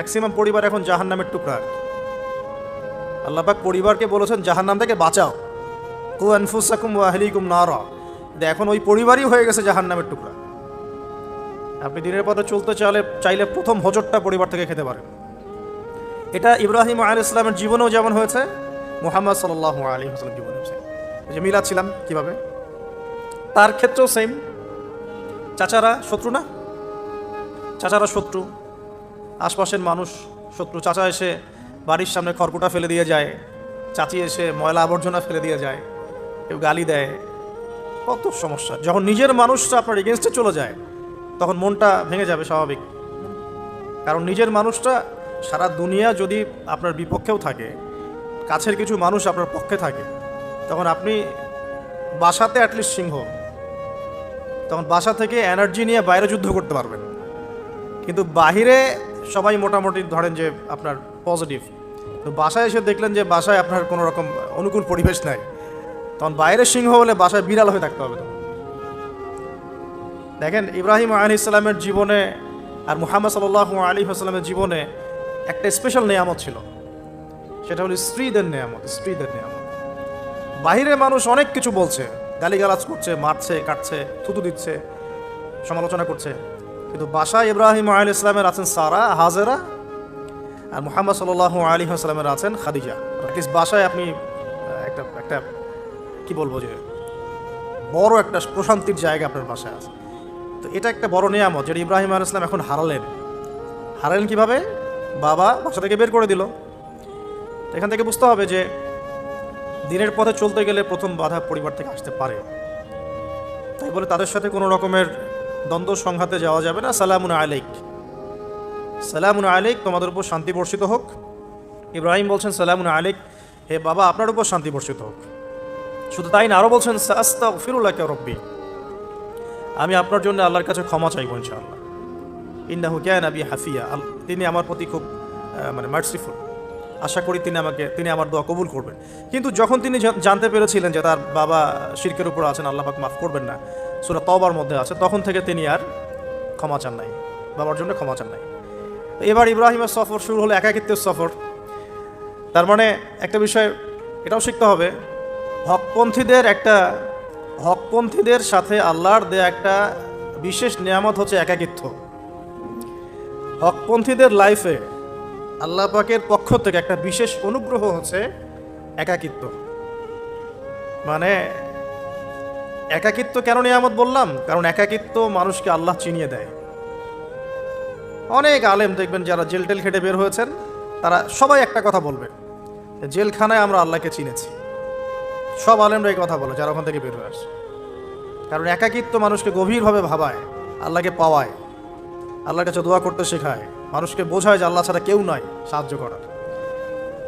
Maximum পরিবার এখন জাহান নামের টুকরা আল্লাপাক পরিবারকে বলেছেন জাহান নাম থেকে বাঁচাও। কু আনফুসাকুম ওয়াহলিকুম নারা। এখন ওই পরিবারই হয়ে গেছে জাহান নামের টুকরা। আপনি দিনের পথে চলতে চাইলে চাইলে প্রথম হোজরটা পরিবার থেকে খেতে পারেন। এটা ইব্রাহিম আল ইসলামের জীবনেও যেমন হয়েছে, মুহাম্মদ সাল্লাহ আলী হাসলাম জীবনে যে মিলাদ ছিলাম কীভাবে? তার ক্ষেত্রেও সেম চাচারা শত্রু না? চাচারা শত্রু। আশপাশের মানুষ, শত্রু চাচা এসে বাড়ির সামনে খড়কুটা ফেলে দিয়ে যায়, চাচি এসে ময়লা আবর্জনা ফেলে দিয়ে যায়, কেউ গালি দেয়। কত সমস্যা। যখন নিজের মানুষটা আপনার এগেনস্টে চলে যায়, তখন মনটা ভেঙে যাবে স্বাভাবিক। কারণ নিজের মানুষটা সারা দুনিয়া যদি আপনার বিপক্ষেও থাকে, কাছের কিছু মানুষ আপনার পক্ষে থাকে, তখন আপনি বাসাতে অ্যাটলিস্ট সিংহ। তখন বাসা থেকে এনার্জি নিয়ে বাইরে যুদ্ধ করতে পারবেন। কিন্তু বাহিরে সবাই মোটামুটি ধরেন যে আপনার পজিটিভ তো বাসায় এসে দেখলেন যে বাসায় আপনার কোনো রকম অনুকূল পরিবেশ নাই। তখন বাইরের সিংহ হলে বাসায় বিড়াল হয়ে থাকতে হবে দেখেন ইব্রাহিম আলী ইসলামের জীবনে আর মুহাম্মদ সাল্লাহ আলী আসসালামের জীবনে একটা স্পেশাল নেয়ামত ছিল। সেটা হলো স্ত্রীদের নেয়ামত স্ত্রীদের নেয়ামত। বাহিরে মানুষ অনেক কিছু বলছে। গালিগালাজ করছে, মারছে, কাটছে, থুতু দিচ্ছে, সমালোচনা করছে। কিন্তু বাসায় ইব্রাহিম আলী ইসলামের আছেন সারা, হাজেরা, আর মুহাম্মদ সাল্লাহ আলী আসসালামের আছেন খাদিজা। অ্যাটলিস্ট বাসায় আপনি একটা একটা, কি বলব যে, বড় একটা প্রশান্তির জায়গা আপনার বাসায় আছে। তো এটা একটা বড় নিয়ামত যেটা ইব্রাহিম আলী ইসলাম এখন হারালেন। হারালেন কীভাবে? বাবা বাসা থেকে বের করে দিল। এখান থেকে বুঝতে হবে যে, দিনের পথে চলতে গেলে প্রথম বাধা পরিবার থেকে আসতে পারে। তাই বলে তাদের সাথে কোনো রকমের দ্বন্দ্ব সংঘাতে যাওয়া যাবে না। সালামুন আলাইক। সালামুন আলাইক, তোমাদের উপর শান্তি বর্ষিত হোক। ইব্রাহিম বলছেন, সালামুন আলাইক, হে বাবা, আপনার উপর শান্তি বর্ষিত হোক। শুধু তাই না আরও বলছেন সাস্তা ফিরুল্লাহ রব্বি। আমি আপনার জন্য আল্লাহর কাছে ক্ষমা চাইব, ইনশাআল্লাহ। ইন্নাহু ক্যান আবি হাফিয়া। তিনি আমার প্রতি খুব মানে মার্সিফুল আশা করি তিনি আমাকে, তিনি আমার দোয়া কবুল করবেন। কিন্তু যখন তিনি জানতে পেরেছিলেন যে তার বাবা শিরকের উপর আছেন, আল্লাহ পাক মাফ করবেন না সুরা তবার মধ্যে আছে, তখন থেকে তিনি আর ক্ষমা চান নাই, বাবার জন্য ক্ষমা চান নাই। এবার ইব্রাহিমের সফর শুরু হলো একাকিত্বের সফর। তার মানে একটা বিষয়, এটাও শিখতে হবে, হকপন্থীদের একটা, হকপন্থীদের সাথে আল্লাহর দেয়া একটা বিশেষ নিয়ামত হচ্ছে একাকিত্ব। হকপন্থীদের লাইফে আল্লাহ পাকের পক্ষ থেকে একটা বিশেষ অনুগ্রহ হচ্ছে একাকিত্ব। মানে একাকিত্ব কেন নিয়ামত বললাম? কারণ একাকিত্ব মানুষকে আল্লাহ চিনিয়ে দেয়। অনেক আলেম দেখবেন যারা জেল টেল খেটে বের হয়েছেন, তারা সবাই একটা কথা বলবে জেলখানায় আমরা আল্লাহকে চিনেছি। সব আলেমরা এই কথা বলে, যারা ওখান থেকে বের হয়ে আসে কারণ একাকিত্ব মানুষকে গভীরভাবে ভাবায়, আল্লাহকে পাওয়ায়। আল্লাহর কাছে দোয়া করতে শেখায়, মানুষকে বোঝায় যে আল্লাহ ছাড়া কেউ নয় সাহায্য করার।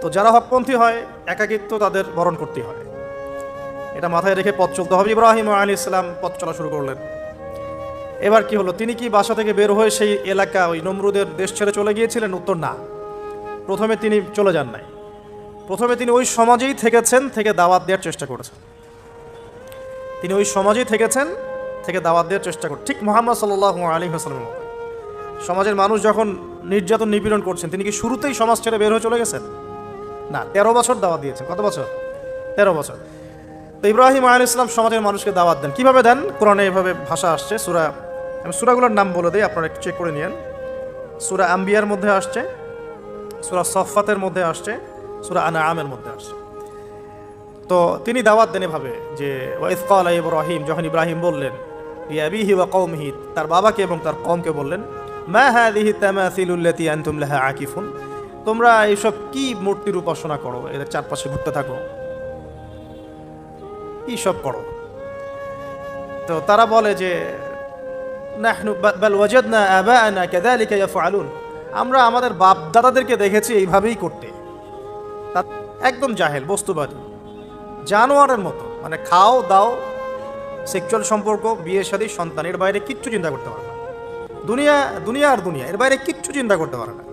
তো যারা হকপন্থী হয়, একাকিত্ব তাদের বরণ করতে হয়। এটা মাথায় রেখে পথ চলতে হবে। ইব্রাহিম আলী ইসলাম পথ চলা শুরু করলেন। এবার কি হলো? তিনি কি বাসা থেকে বের হয়ে সেই এলাকা, ওই নমরুদের দেশ ছেড়ে চলে গিয়েছিলেন? উত্তর, না। প্রথমে তিনি চলে যান নাই। প্রথমে তিনি ওই সমাজেই থেকেছেন, থেকে দাওয়াত দেওয়ার চেষ্টা করেছেন। তিনি ওই সমাজেই থেকেছেন, থেকে দাওয়াত দেওয়ার চেষ্টা করেন ঠিক মোহাম্মদ সাল্লাহ আলী হাসলামের মতো। সমাজের মানুষ যখন নির্যাতন নিপীড়ন করছেন, তিনি কি শুরুতেই সমাজ ছেড়ে বের হয়ে চলে গেছেন? না, তেরো বছর দাওয়াত দিয়েছেন। কত বছর? তেরো বছর। তো ইব্রাহিম আল ইসলাম সমাজের মানুষকে দাওয়াত দেন। কীভাবে দেন? কোরআনে এভাবে ভাষা আসছে। সুরা আমি সুরাগুলোর নাম বলে দিই, আপনারা একটু চেক করে নিন সুরা আম্বিয়ার মধ্যে আসছে, সুরা সফাতের মধ্যে আসছে, সুরা আনা আমের মধ্যে আসছে। তো তিনি দাওয়াত দেন এভাবে যে ওয়াইফকাল ইব্রাহিম যখন ইব্রাহিম বললেন ইয়াবিহি ওয়া কৌমহি তার বাবাকে এবং তার কমকে বললেন, মা হাদিহি তামাসিলুল্লাতি আনতুম লাহা আকিফুন তোমরা এইসব কি মূর্তির উপাসনা করো? এদের চারপাশে ঘুরতে থাকো। কি সব করো? তো তারা বলে যে আমরা আমাদের বাপ দাদাদেরকে দেখেছি এইভাবেই করতে। একদম জাহেল, বস্তুবাদী। জানোয়ারের মতো মানে খাও, দাও, সেক্সুয়াল সম্পর্ক, বিয়ে সন্তান এর বাইরে কিচ্ছু চিন্তা করতে পারে না। দুনিয়া দুনিয়া আর দুনিয়া, এর বাইরে কিচ্ছু চিন্তা করতে পারে না।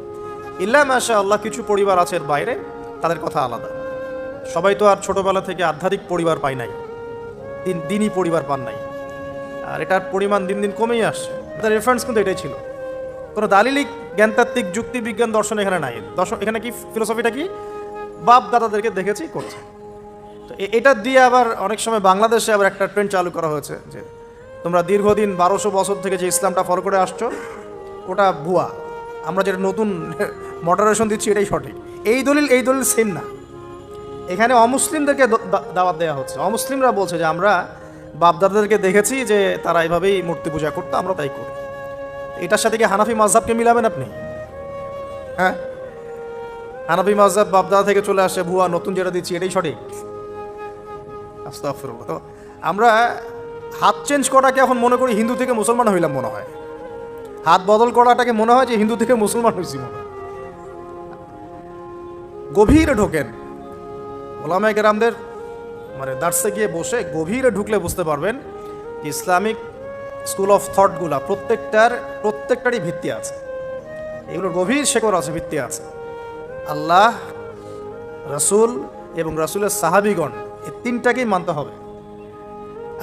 ইল্লা মাশা আল্লাহ কিছু পরিবার আছে এর বাইরে, তাদের কথা আলাদা। সবাই তো আর ছোটবেলা থেকে আধ্যাত্মিক পরিবার পায় নাই। দিন দিনই পরিবার পান নাই। আর এটার পরিমাণ দিন দিন কমেই আসছে। তার রেফারেন্স কিন্তু এটাই ছিল। কোনো দালিলিক, জ্ঞানতাত্ত্বিক যুক্তি বিজ্ঞান দর্শন এখানে নাই। দর্শন এখানে কি ফিলোসফিটা কি? বাপ দাদাদেরকে দেখেছি, করছে। তো এটা দিয়ে আবার অনেক সময় বাংলাদেশে আবার একটা ট্রেন্ড চালু করা হয়েছে যে তোমরা দীর্ঘদিন বারোশো বছর থেকে যে ইসলামটা ফলো করে আসছো, ওটা ভুয়া। আমরা যেটা নতুন মডারেশন দিচ্ছি, এটাই সঠিক। এই দলিল এই দলিল সেম না। এখানে অমুসলিমদেরকে দাওয়াত দেওয়া হচ্ছে। অমুসলিমরা বলছে যে, আমরা বাপদাদাদেরকে দেখেছি যে, তারা এইভাবেই মূর্তি পূজা করতো, আমরা তাই করি। এটার সাথে কি হানাফি মাঝহাবকে মিলাবেন আপনি? হ্যাঁ? হানাফি মাঝহাব বাপদাদা থেকে চলে আসে, ভুয়া, নতুন যেটা দিচ্ছি, এটাই সঠিক? আস্তাগফিরুল্লাহ। তো আমরা হাত চেঞ্জ করাকে এখন মনে করি হিন্দু থেকে মুসলমান হইলাম মনে হয়। হাত বদল করাটাকে মনে হয় যে হিন্দু থেকে মুসলমান হয়েছি মনে গভীরে ঢোকেন। ওলামায় কেরামদের মানে দার্সে গিয়ে বসে গভীরে ঢুকলে বুঝতে পারবেন ইসলামিক স্কুল অফ থটগুলা প্রত্যেকটার, প্রত্যেকটারই ভিত্তি আছে। এগুলোর গভীর শেকড় আছে, ভিত্তি আছে। আল্লাহ, রসুল এবং রসুলের সাহাবিগণ এই তিনটাকেই মানতে হবে।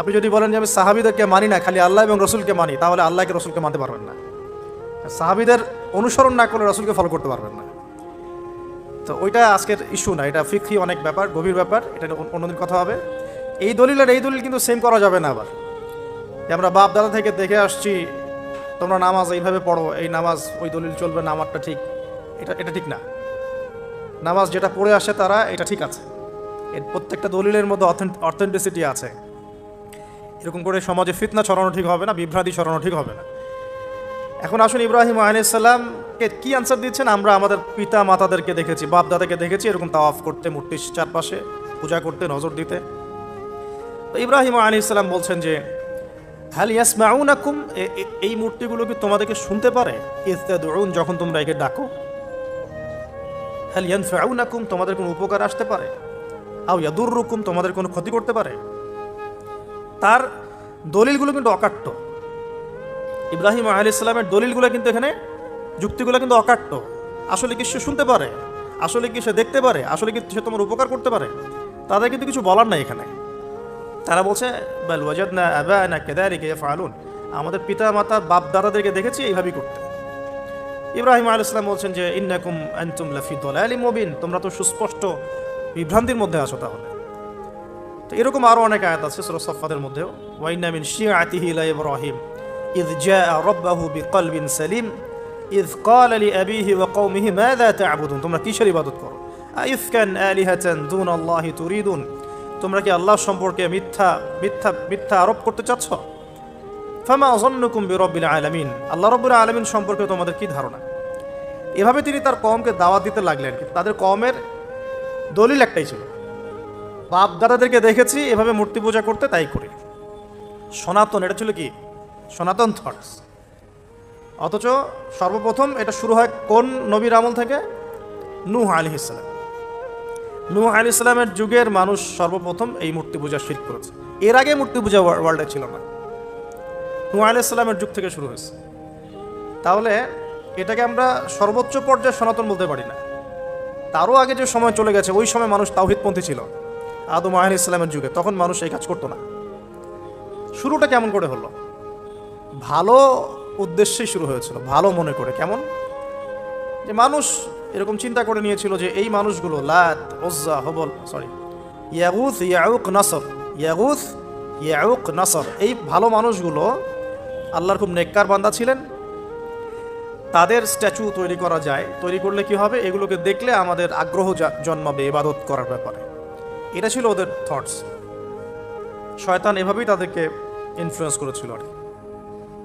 আপনি যদি বলেন যে আমি সাহাবিদেরকে মানি না, খালি আল্লাহ এবং রসুলকে মানি, তাহলে আল্লাহকে রসুলকে মানতে পারবেন না। সাহাবিদের অনুসরণ না করলে রসুলকে ফলো করতে পারবেন না। তো ওইটা আজকের ইস্যু না, এটা ফিক্রি অনেক ব্যাপার, গভীর ব্যাপার, এটা অন্য- অন্যদিন কথা হবে। এই দলিল আর এই দলিল কিন্তু সেম করা যাবে না আবার। আমরা বাপ দাদা থেকে দেখে আসছি, তোমরা নামাজ এইভাবে পড়ো, এই নামাজ, ওই দলিল চলবে না, আমারটা ঠিক। এটা এটা ঠিক না। নামাজ যেটা পড়ে আসে তারা, এটা ঠিক আছে। এর প্রত্যেকটা দলিলের মধ্যে অথেন্টিসিটি আছে। এরকম করে সমাজে ফিতনা ছড়ানো ঠিক হবে না, বিভ্রান্তি ছড়ানো ঠিক হবে না। এখন আসুন ইব্রাহিম আলাইসাল্লামকে কি আনসার দিচ্ছেন? আমরা আমাদের পিতা মাতাদেরকে দেখেছি বাপ দাদাকে দেখেছি, এরকম তাওয়াফ করতে, মূর্তির চারপাশে পূজা করতে, নজর দিতে। তো ইব্রাহিম আলাইসাল্লাম বলছেন যে হ্যাল ইয়াসমাউনাকুম? এই মূর্তিগুলো কি তোমাদেরকে শুনতে পারে? ইস্তাদউন যখন তোমরা একে ডাকো। হ্যাল ইয়ানফাউনাকুম তোমাদের কোনো উপকার আসতে পারে? আও ইয়াদুররুকুম তোমাদের কোনো ক্ষতি করতে পারে? তার দলিলগুলো কিন্তু অকাট্য। ইব্রাহিম আলী ইসলামের দলিলগুলো কিন্তু এখানে, যুক্তিগুলো কিন্তু অকাট্য। আসলে কি সে শুনতে পারে? আসলে কি সে দেখতে পারে? আসলে কি সে তোমার উপকার করতে পারে? তাদের কিন্তু কিছু বলার নাই এখানে। তারা বলছে, বাল আবানা কাযালিকা ইয়াফআলুন। আমাদের পিতা মাতা বাপ দাদাদেরকে দেখেছি এইভাবেই করতে। ইব্রাহিম আলাইহিস সালাম বলছেন যে, ইন্নাকুম আনতুম লাফি দালালিম মুবিন। তোমরা তো সুস্পষ্ট বিভ্রান্তির মধ্যে আছো তাহলে। তো এরকম আরও অনেক আয়াত আছে সূরা সাফফাতের মধ্যেও। ওয়াইন্না মিন শিয়াতিহি লা ইব্রাহিম। إذ جاء ربه بقلب سليم إذ قال لأبيه وقومه ماذا تعبدون তোমরা কিসের ইবাদত করো আইফকান আলিহাতান দুন আল্লাহি তুরিদুন তোমরা কি আল্লাহ সম্পর্কে মিথ্যা মিথ্যা মিথ্যা আরোপ করতে চাচ্ছ ফামা অজন্নকুম বিরব্বিল আলামিন আল্লাহ রব্বুল আলামিন সম্পর্কে তোমাদের কি ধারণা এভাবে তিনি তার কমকে দাওয়াত দিতে লাগলেন কিন্তু তাদের কমের দলিল একটাই ছিল বাপ দাদাদেরকে দেখেছি এভাবে মূর্তি পূজা করতে তাই করি সনাতন এটা ছিল কি সনাতন থটস অথচ সর্বপ্রথম এটা শুরু হয় কোন নবীর আমল থেকে? নূহ আলী ইসলাম নূহ আলী ইসলামের যুগের মানুষ সর্বপ্রথম এই মূর্তি পূজা শির করেছে। এর আগে মূর্তি পূজা ওয়ার্ল্ডে ছিল না। নূহ আলী ইসলামের যুগ থেকে শুরু হয়েছে। তাহলে এটাকে আমরা সর্বোচ্চ পর্যায়ে সনাতন বলতে পারি না। তারও আগে যে সময় চলে গেছে, ওই সময় মানুষ তাওহিদপন্থী ছিল। আদম আহ ইসলামের যুগে। তখন মানুষ এই কাজ করতো না। শুরুটা কেমন করে হলো? ভালো উদ্দেশ্যেই শুরু হয়েছিল, ভালো মনে করে। কেমন? যে মানুষ এরকম চিন্তা করে নিয়েছিল যে এই মানুষগুলো, লাত, ওজ্জা, হবল সরি ইয়াগুথ ইয়াউক, নাসর ইয়াগুথ ইয়াউক, নাসর, এই ভালো মানুষগুলো আল্লাহর খুব নেককার বান্দা ছিলেন। তাদের স্ট্যাচু তৈরি করা যায়। তৈরি করলে কি হবে? এগুলোকে দেখলে আমাদের আগ্রহ জন্মাবে ইবাদত করার ব্যাপারে। এটা ছিল ওদের থটস শয়তান এভাবেই তাদেরকে ইনফ্লুয়েন্স করেছিল আর কি।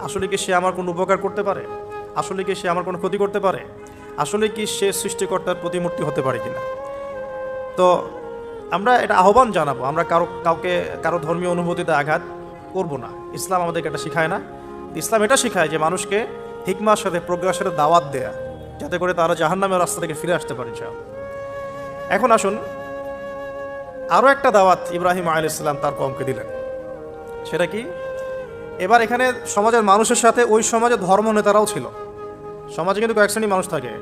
আসলে কি সে আমার কোনো উপকার করতে পারে? আসলে কি সে আমার কোনো ক্ষতি করতে পারে? আসলে কি সে সৃষ্টিকর্তার প্রতিমূর্তি হতে পারে কিনা? তো আমরা এটা আহ্বান জানাব। আমরা কারও, কাউকে, কারও ধর্মীয় অনুভূতিতে আঘাত করব না। ইসলাম আমাদেরকে এটা শেখায় না। ইসলাম এটা শেখায় যে মানুষকে হিকমার সাথে, প্রজ্ঞার সাথে দাওয়াত দেয়া, যাতে করে তারা জাহান্নামের রাস্তা থেকে ফিরে আসতে পারে। এখন আসুন আরও একটা দাওয়াত ইব্রাহিম আল ইসলাম তার কমকে দিলেন। সেটা কি? এবার এখানে সমাজের মানুষের সাথে ওই সমাজে ধর্ম নেতারাও ছিল। সমাজে কিন্তু কয়েক শ্রেণি মানুষ থাকে।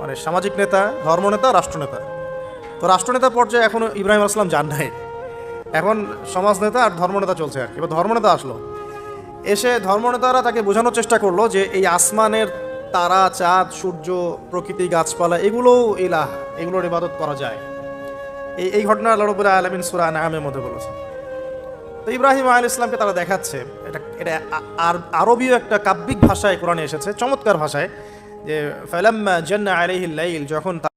মানে সামাজিক নেতা ধর্মনেতা রাষ্ট্রনেতা তো রাষ্ট্রনেতা পর্যায়ে এখন ইব্রাহিম আসলাম যান নাই। এখন সমাজ নেতা আর ধর্মনেতা চলছে আর কি। এবার ধর্মনেতা আসলো। এসে ধর্মনেতারা তাকে বোঝানোর চেষ্টা করল যে এই আসমানের তারা, চাঁদ, সূর্য, প্রকৃতি, গাছপালা, এগুলোও ইলাহ, এগুলোর ইবাদত করা যায়। এই এই ঘটনা লড়বুল আলমিন সুরা নামের মধ্যে বলেছে তো ইব্রাহিম আল ইসলামকে তারা দেখাচ্ছে। এটা এটা আর, আরবীয় একটা কাব্যিক ভাষায় কোরআনে এসেছে, চমৎকার ভাষায়, যে ফেলাম্মা জন্না আলিহিল্লাইল লাইল, যখন